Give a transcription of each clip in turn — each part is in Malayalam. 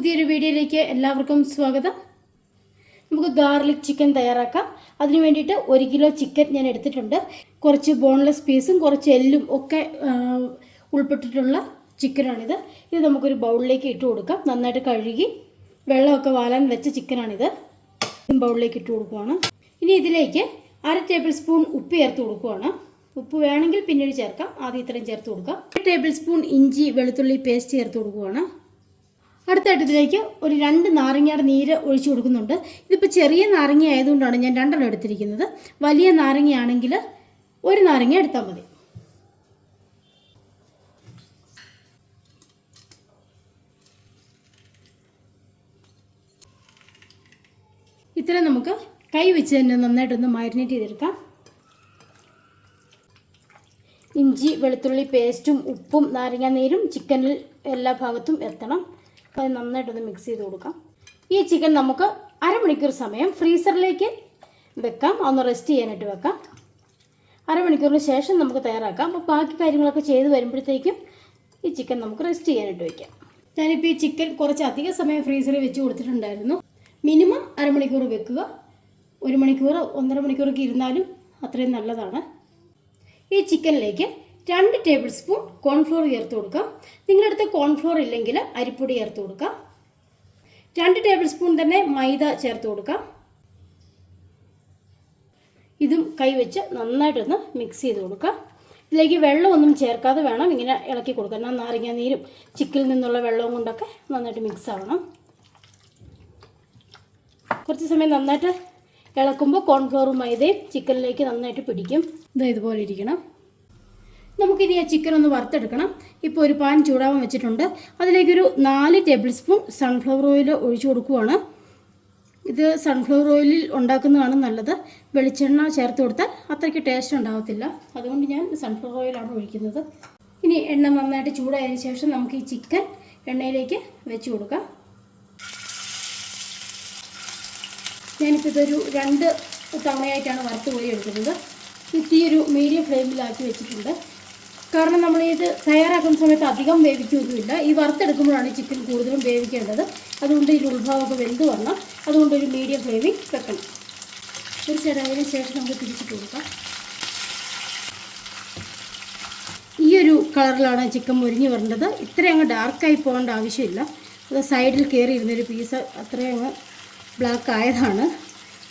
പുതിയൊരു വീഡിയോയിലേക്ക് എല്ലാവർക്കും സ്വാഗതം. നമുക്ക് ഗാർലിക് ചിക്കൻ തയ്യാറാക്കാം. അതിന് വേണ്ടിയിട്ട് ഒരു കിലോ ചിക്കൻ ഞാൻ എടുത്തിട്ടുണ്ട്. കുറച്ച് ബോൺലെസ് പീസും കുറച്ച് എല്ലും ഒക്കെ ഉൾപ്പെട്ടിട്ടുള്ള ചിക്കനാണിത് ഇത് നമുക്കൊരു ബൗളിലേക്ക് ഇട്ട് കൊടുക്കാം. നന്നായിട്ട് കഴുകി വെള്ളമൊക്കെ വാലാൻ വെച്ച ചിക്കനാണിത് ബൗളിലേക്ക് ഇട്ട് കൊടുക്കുവാണ്. ഇനി ഇതിലേക്ക് അര ടേബിൾ സ്പൂൺ ഉപ്പ് ചേർത്ത് കൊടുക്കുവാണ്. ഉപ്പ് വേണമെങ്കിൽ പിന്നീട് ചേർക്കാം. ആദ്യം ഇത്രയും ചേർത്ത് കൊടുക്കാം. ഒരു ടേബിൾ സ്പൂൺ ഇഞ്ചി വെളുത്തുള്ളി പേസ്റ്റ് ചേർത്ത് കൊടുക്കുവാണ്. അടുത്തായിട്ട് ഇതിലേക്ക് ഒരു രണ്ട് നാരങ്ങയുടെ നീര് ഒഴിച്ചു കൊടുക്കുന്നുണ്ട്. ഇതിപ്പോൾ ചെറിയ നാരങ്ങ ആയതുകൊണ്ടാണ് ഞാൻ രണ്ടെണ്ണം എടുത്തിരിക്കുന്നത്. വലിയ നാരങ്ങയാണെങ്കിൽ ഒരു നാരങ്ങ എടുത്താൽ മതി. ഇത്രയും നമുക്ക് കൈ വെച്ച് തന്നെ നന്നായിട്ടൊന്ന് മാരിനേറ്റ് ചെയ്തെടുക്കാം. ഇഞ്ചി വെളുത്തുള്ളി പേസ്റ്റും ഉപ്പും നാരങ്ങാനീരും ചിക്കനിൽ എല്ലാ ഭാഗത്തും എത്തണം. അത് നന്നായിട്ടൊന്ന് മിക്സ് ചെയ്ത് കൊടുക്കാം. ഈ ചിക്കൻ നമുക്ക് അരമണിക്കൂർ സമയം ഫ്രീസറിലേക്ക് വെക്കാം. ഒന്ന് റെസ്റ്റ് ചെയ്യാനായിട്ട് വെക്കാം. അരമണിക്കൂറിന് ശേഷം നമുക്ക് തയ്യാറാക്കാം. അപ്പോൾ ബാക്കി കാര്യങ്ങളൊക്കെ ചെയ്ത് വരുമ്പോഴത്തേക്കും ഈ ചിക്കൻ നമുക്ക് റെസ്റ്റ് ചെയ്യാനായിട്ട് വെക്കാം. ഞാനിപ്പോൾ ഈ ചിക്കൻ കുറച്ച് അധിക സമയം ഫ്രീസറിൽ വെച്ച് കൊടുത്തിട്ടുണ്ടായിരുന്നു. മിനിമം അരമണിക്കൂർ വെക്കുക. ഒരു മണിക്കൂർ ഒന്നര മണിക്കൂറൊക്കെ ഇരുന്നാലും അത്രയും നല്ലതാണ്. ഈ ചിക്കനിലേക്ക് രണ്ട് ടേബിൾ സ്പൂൺ കോൺഫ്ലോർ ചേർത്ത് കൊടുക്കാം. അടുത്ത് കോൺഫ്ലോർ ഇല്ലെങ്കിൽ അരിപ്പൊടി ചേർത്ത് കൊടുക്കാം. രണ്ട് ടേബിൾ സ്പൂൺ തന്നെ മൈദ ചേർത്ത് കൊടുക്കാം. ഇതും കൈവച്ച് നന്നായിട്ടൊന്ന് മിക്സ് ചെയ്ത് കൊടുക്കാം. ഇതിലേക്ക് വെള്ളമൊന്നും ചേർക്കാതെ വേണം ഇങ്ങനെ ഇളക്കി കൊടുക്കാൻ. എന്നാൽ നാരങ്ങ നീരും ചിക്കിൽ നിന്നുള്ള വെള്ളവും കൊണ്ടൊക്കെ നന്നായിട്ട് മിക്സ് ആവണം. കുറച്ച് സമയം നന്നായിട്ട് ഇളക്കുമ്പോൾ കോൺഫ്ലോറും മൈദയും ചിക്കനിലേക്ക് നന്നായിട്ട് പിടിക്കും. ഇതാ ഇതുപോലെ ഇരിക്കണം. നമുക്കിനി ആ ചിക്കൻ ഒന്ന് വറുത്തെടുക്കണം. ഇപ്പോൾ ഒരു പാൻ ചൂടാവാൻ വെച്ചിട്ടുണ്ട്. അതിലേക്കൊരു നാല് ടേബിൾ സ്പൂൺ സൺഫ്ലവർ ഓയിൽ ഒഴിച്ചു കൊടുക്കുവാണ്. ഇത് സൺഫ്ലവർ ഓയിലിൽ ഉണ്ടാക്കുന്നതാണ് നല്ലത്. വെളിച്ചെണ്ണ ചേർത്ത് കൊടുത്താൽ അത്രയ്ക്ക് ടേസ്റ്റ് ഉണ്ടാകത്തില്ല അതുകൊണ്ട് ഞാൻ സൺഫ്ലവർ ഓയിലാണ് ഒഴിക്കുന്നത്. ഇനി എണ്ണ നന്നായിട്ട് ചൂടായതിനു ശേഷം നമുക്ക് ഈ ചിക്കൻ എണ്ണയിലേക്ക് വെച്ച് കൊടുക്കാം. ഞാനിപ്പോൾ രണ്ട് തവണയായിട്ടാണ് വറുത്ത് കോരി എടുക്കുന്നത്. തീ ഒരു മീഡിയം ഫ്ലെയിമിലാക്കി വെച്ചിട്ടുണ്ട്. കാരണം നമ്മൾ ഇത് തയ്യാറാക്കുന്ന സമയത്ത് അധികം വേവിക്കുകയൊന്നുമില്ല. ഈ വറുത്തെടുക്കുമ്പോഴാണ് ചിക്കൻ കൂടുതലും വേവിക്കേണ്ടത്. അതുകൊണ്ട് ഇതിന്റെ ഉത്ഭാവമൊക്കെ വെന്ത് വരണം. അതുകൊണ്ട് ഒരു മീഡിയം ഫ്ലെയിമിൽ വെക്കണം. ഒരു ചെറിയതിന് ശേഷം നമുക്ക് തിരിച്ചിട്ട് കൊടുക്കാം. ഈ ഒരു കളറിലാണ് ചിക്കൻ മുരിഞ്ഞ് വരേണ്ടത്. ഇത്രയും അങ്ങ് ഡാർക്കായി പോകേണ്ട ആവശ്യമില്ല. അത് സൈഡിൽ കയറി ഇരുന്നൊരു പീസ് അത്രയും അങ്ങ് ബ്ലാക്ക് ആയതാണ്.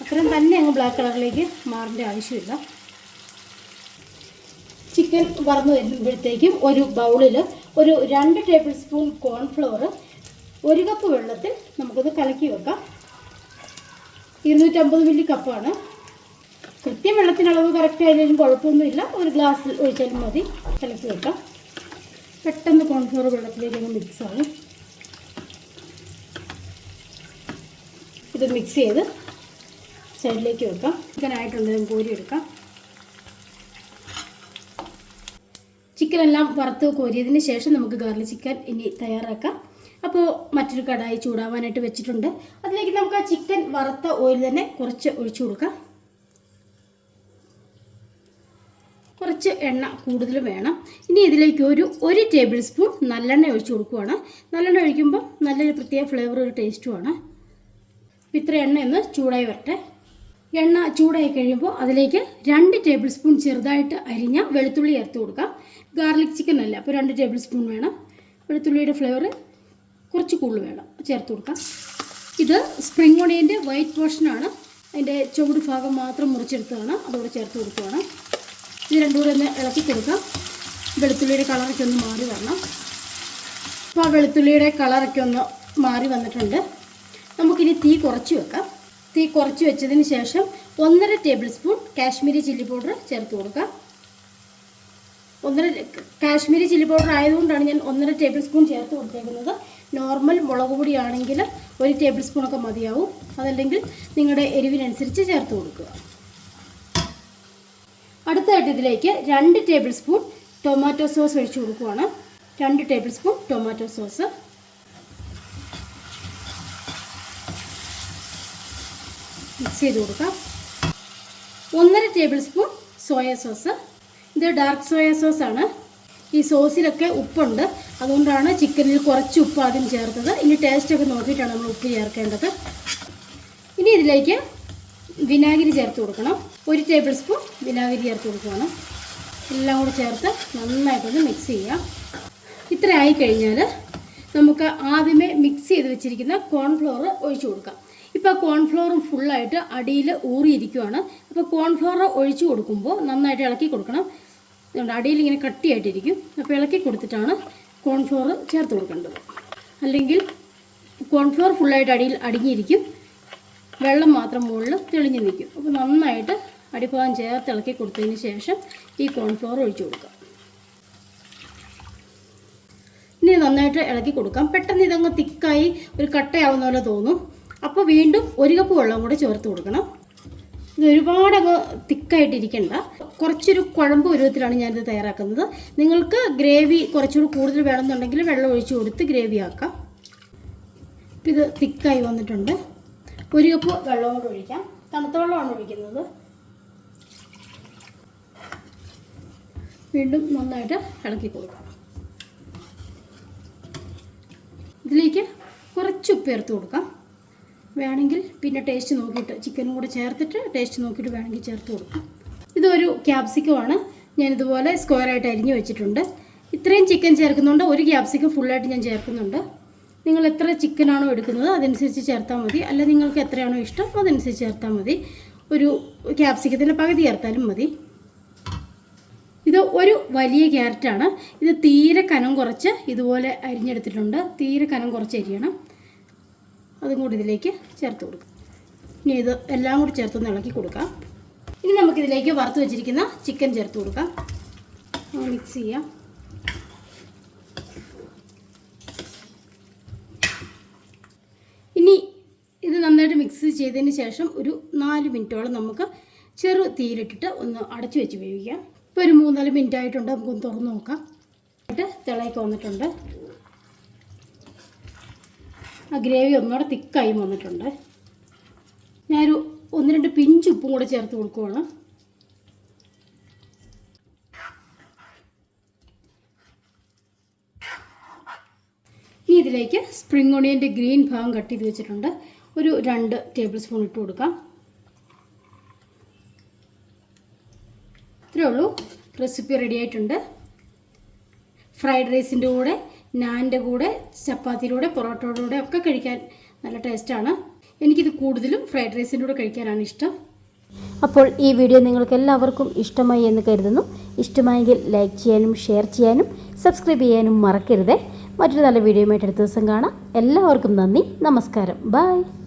അത്രയും തന്നെ അങ്ങ് ബ്ലാക്ക് കളറിലേക്ക് മാറേണ്ട ആവശ്യമില്ല. ചിക്കൻ വറന്നു വരുമ്പോഴത്തേക്കും ഒരു ബൗളിൽ ഒരു രണ്ട് ടേബിൾ സ്പൂൺ കോൺഫ്ലവർ ഒരു കപ്പ് വെള്ളത്തിൽ നമുക്കത് കലക്കി വെക്കാം. ഇരുന്നൂറ്റമ്പത് മില്ലി കപ്പാണ്. കൃത്യം വെള്ളത്തിനളവ് കറക്റ്റ് ആയാലും കുഴപ്പമൊന്നുമില്ല. ഒരു ഗ്ലാസ്സിൽ ഒഴിച്ചാലും മതി. കലക്കി വെക്കാം. പെട്ടെന്ന് കോൺഫ്ലവർ വെള്ളത്തിലേക്ക് ഒന്ന് മിക്സ് ആകും ഇത് മിക്സ് ചെയ്ത് സൈഡിലേക്ക് വെക്കാം. നമുക്ക് കോരി എടുക്കാം ചിക്കൻ എല്ലാം വറുത്ത് കോരിയതിന് ശേഷം നമുക്ക് ഗാർലിക് ചിക്കൻ ഇനി തയ്യാറാക്കാം. അപ്പോൾ മറ്റൊരു കടായി ചൂടാവാനായിട്ട് വെച്ചിട്ടുണ്ട്. അതിലേക്ക് നമുക്ക് ആ ചിക്കൻ വറുത്ത ഓയിൽ തന്നെ കുറച്ച് ഒഴിച്ചു കൊടുക്കാം. കുറച്ച് എണ്ണ കൂടുതൽ വേണം. ഇനി ഇതിലേക്ക് ഒരു ഒരു ടേബിൾ സ്പൂൺ നല്ലെണ്ണ ഒഴിച്ചു കൊടുക്കുവാണ്. നല്ലെണ്ണ ഒഴിക്കുമ്പോൾ നല്ലൊരു പ്രത്യേക ഫ്ലേവർ ഒരു ടേസ്റ്റുമാണ് ഇത്ര എണ്ണ ഒന്ന് ചൂടായി വരട്ടെ. എണ്ണ ചൂടായി കഴിയുമ്പോൾ അതിലേക്ക് രണ്ട് ടേബിൾ സ്പൂൺ ചെറുതായിട്ട് അരിഞ്ഞ വെളുത്തുള്ളി ചേർത്ത് കൊടുക്കാം. ഗാർലിക് ചിക്കൻ അല്ല അപ്പോൾ രണ്ട് ടേബിൾ സ്പൂൺ വേണം. വെളുത്തുള്ളിയുടെ ഫ്ലേവർ കുറച്ച് കൂടുതൽ വേണം. ചേർത്ത് കൊടുക്കാം. ഇത് സ്പ്രിംഗ് ഒണിയന്റെ വൈറ്റ് പോർഷനാണ് അതിന്റെ ചുവട് ഭാഗം മാത്രം മുറിച്ചെടുത്തതാണ്. അതോടെ ചേർത്ത് കൊടുക്കുകയാണ് ഇത് രണ്ടും കൂടെ ഒന്ന് ഇളക്കി കൊടുക്കാം. വെളുത്തുള്ളിയുടെ കളറൊക്കെ ഒന്ന് മാറി വരണം. അപ്പോൾ ആ വെളുത്തുള്ളിയുടെ കളറൊക്കെ ഒന്ന് മാറി വന്നിട്ടുണ്ട്. നമുക്കിനി തീ കുറച്ച് വെക്കാം. തീ കുറച്ച് വെച്ചതിന് ശേഷം ഒന്നര tablespoon Kashmiri chilli powder ചേർത്ത് കൊടുക്കാം. ഒന്നര കാശ്മീരി ചില്ലി പൗഡർ ആയതുകൊണ്ടാണ് ഞാൻ ഒന്നര ടേബിൾ സ്പൂൺ ചേർത്ത് കൊടുത്തേക്കുന്നത്. നോർമൽ മുളക് പൊടിയാണെങ്കിൽ ഒരു ടേബിൾ സ്പൂണൊക്കെ മതിയാവും. അതല്ലെങ്കിൽ നിങ്ങളുടെ എരിവിനനുസരിച്ച് ചേർത്ത് കൊടുക്കുക. അടുത്തായിട്ട് ഇതിലേക്ക് രണ്ട് ടേബിൾ സ്പൂൺ ടൊമാറ്റോ സോസ് ഒഴിച്ചു കൊടുക്കുവാണ്. രണ്ട് tablespoon tomato sauce. Mix ചെയ്ത് കൊടുക്കാം. ഒന്നര ടേബിൾ സ്പൂൺ സോയ സോസ്. ഇത് ഡാർക്ക് സോയ സോസ് ആണ് ഈ സോസിലൊക്കെ ഉപ്പുണ്ട്. അതുകൊണ്ടാണ് ചിക്കനിൽ കുറച്ച് ഉപ്പ് ആദ്യം ചേർത്തത്. ഇനി ടേസ്റ്റൊക്കെ നോക്കിയിട്ടാണ് നമ്മൾ ഉപ്പ് ചേർക്കേണ്ടത്. ഇനി ഇതിലേക്ക് വിനാഗിരി ചേർത്ത് കൊടുക്കണം. ഒരു ടേബിൾ സ്പൂൺ വിനാഗിരി ചേർത്ത് കൊടുക്കുകയാണ്. എല്ലാം കൂടി ചേർത്ത് നന്നായിട്ടൊന്ന് മിക്സ് ചെയ്യാം ഇത്ര ആയി കഴിഞ്ഞാൽ നമുക്ക് ആദ്യമേ മിക്സ് ചെയ്ത് വെച്ചിരിക്കുന്ന കോൺഫ്ലോർ ഒഴിച്ചു കൊടുക്കാം. ഇപ്പോൾ കോൺഫ്ലോറും ഫുള്ളായിട്ട് അടിയിൽ ഊറിയിരിക്കുവാണ്. അപ്പോൾ കോൺഫ്ലോർ ഒഴിച്ചു കൊടുക്കുമ്പോൾ നന്നായിട്ട് ഇളക്കി കൊടുക്കണം. അതുകൊണ്ട് അടിയിൽ ഇങ്ങനെ കട്ടിയായിട്ടിരിക്കും. അപ്പോൾ ഇളക്കി കൊടുത്തിട്ടാണ് കോൺഫ്ലോർ ചേർത്ത് കൊടുക്കേണ്ടത്. അല്ലെങ്കിൽ കോൺഫ്ലോർ ഫുള്ളായിട്ട് അടിയിൽ അടിഞ്ഞിരിക്കും. വെള്ളം മാത്രം മുകളിൽ തെളിഞ്ഞു നിൽക്കും. അപ്പോൾ നന്നായിട്ട് അടിഭാഗം ചേർത്ത് ഇളക്കി കൊടുത്തതിന് ശേഷം ഈ കോൺഫ്ലോർ ഒഴിച്ചു കൊടുക്കാം. ഇനി നന്നായിട്ട് ഇളക്കി കൊടുക്കാം. പെട്ടെന്ന് ഇതങ്ങ് തിക്കായി ഒരു കട്ടയാവുന്ന പോലെ തോന്നും. അപ്പോൾ വീണ്ടും ഒരു കപ്പ് വെള്ളം കൂടെ ചേർത്ത് കൊടുക്കണം. ഇത് ഒരുപാട് അങ്ങ് തിക്കായിട്ടിരിക്കണ്ട കുറച്ചൊരു കുഴമ്പ് പരുവത്തിലാണ് ഞാനിത് തയ്യാറാക്കുന്നത്. നിങ്ങൾക്ക് ഗ്രേവി കുറച്ചുകൂടി കൂടുതൽ വേണമെന്നുണ്ടെങ്കിൽ വെള്ളം ഒഴിച്ച് കൊടുത്ത് ഗ്രേവി ആക്കാം. ഇപ്പം ഇത് തിക്കായി വന്നിട്ടുണ്ട്. ഒരു കപ്പ് വെള്ളം കൂടെ ഒഴിക്കാം. തണുത്ത വെള്ളമാണ് ഒഴിക്കുന്നത്. വീണ്ടും നന്നായിട്ട് ഇളക്കി കൊടുക്കാം. ഇതിലേക്ക് കുറച്ച് ഉപ്പ് ചേർത്ത് കൊടുക്കാം. വേണമെങ്കിൽ പിന്നെ ടേസ്റ്റ് നോക്കിയിട്ട് ചിക്കനും കൂടെ ചേർത്തിട്ട് ടേസ്റ്റ് നോക്കിയിട്ട് വേണമെങ്കിൽ ചേർത്ത് കൊടുക്കാം. ഇതൊരു ക്യാപ്സിക്കമാണ് ഞാൻ ഇതുപോലെ സ്ക്വയറായിട്ട് അരിഞ്ഞു വെച്ചിട്ടുണ്ട്. ഇത്രയും ചിക്കൻ ചേർക്കുന്നുണ്ട്. ഒരു ക്യാപ്സിക്കം ഫുള്ളായിട്ട് ഞാൻ ചേർക്കുന്നുണ്ട്. നിങ്ങൾ എത്ര ചിക്കനാണോ എടുക്കുന്നത് അതനുസരിച്ച് ചേർത്താൽ മതി. അല്ല നിങ്ങൾക്ക് എത്രയാണോ ഇഷ്ടം അതനുസരിച്ച് ചേർത്താൽ മതി. ഒരു ക്യാപ്സിക്കത്തിന്റെ പകുതി ചേർത്താലും മതി. ഇത് ഒരു വലിയ ക്യാരറ്റാണ് ഇത് തീരെ കനം കുറച്ച് ഇതുപോലെ അരിഞ്ഞെടുത്തിട്ടുണ്ട്. തീരെ കനം കുറച്ച് അരിയണം. അതും കൂടി ഇതിലേക്ക് ചേർത്ത് കൊടുക്കും. ഇനി ഇത് എല്ലാം കൂടി ചേർത്തൊന്ന് ഇളക്കി കൊടുക്കാം. ഇനി നമുക്കിതിലേക്ക് വറുത്ത് വെച്ചിരിക്കുന്ന ചിക്കൻ ചേർത്ത് കൊടുക്കാം. മിക്സ് ചെയ്യാം. ഇനി ഇത് നന്നായിട്ട് മിക്സ് ചെയ്തതിന് ശേഷം ഒരു നാല് മിനിറ്റോളം നമുക്ക് ചെറു തീയിലിട്ടിട്ട് ഒന്ന് അടച്ചു വെച്ച് വേവിക്കാം. ഇപ്പോൾ ഒരു മൂന്നാൽ മിനിറ്റ് ആയിട്ടുണ്ട് നമുക്കൊന്ന് തുറന്ന് നോക്കാം. എന്നിട്ട് തിളയൊക്കെ വന്നിട്ടുണ്ട്. ആ ഗ്രേവി ഒന്നുകൂടെ തിക്കായി വന്നിട്ടുണ്ട്. ഞാനൊരു ഒന്ന് രണ്ട് പിഞ്ച് ഉപ്പും കൂടെ ചേർത്ത് കൊടുക്കുവാണ്. ഇനി ഇതിലേക്ക് സ്പ്രിംഗ് ഓണിയന്റെ ഗ്രീൻ ഭാഗം കട്ട് ചെയ്ത് വെച്ചിട്ടുണ്ട്. ഒരു രണ്ട് ടേബിൾ സ്പൂൺ ഇട്ട് കൊടുക്കാം. ഇത്രയേ ഉള്ളൂ. റെസിപ്പി റെഡി ആയിട്ടുണ്ട്. ഫ്രൈഡ് റൈസിന്റെ കൂടെ നാന്റെ കൂടെ ചപ്പാത്തിയിലൂടെ പൊറോട്ടയിലൂടെ ഒക്കെ കഴിക്കാൻ നല്ല ടേസ്റ്റാണ് എനിക്കിത് കൂടുതലും ഫ്രൈഡ് റൈസിന്റെ കൂടെ കഴിക്കാനാണ് ഇഷ്ടം. അപ്പോൾ ഈ വീഡിയോ നിങ്ങൾക്ക് എല്ലാവർക്കും ഇഷ്ടമായി എന്ന് കരുതുന്നു. ഇഷ്ടമായെങ്കിൽ ലൈക്ക് ചെയ്യാനും ഷെയർ ചെയ്യാനും സബ്സ്ക്രൈബ് ചെയ്യാനും മറക്കരുതേ. മറ്റൊരു നല്ല വീഡിയോയുമായിട്ട് അടുത്ത ദിവസം കാണാം. എല്ലാവർക്കും നന്ദി. നമസ്കാരം. ബൈ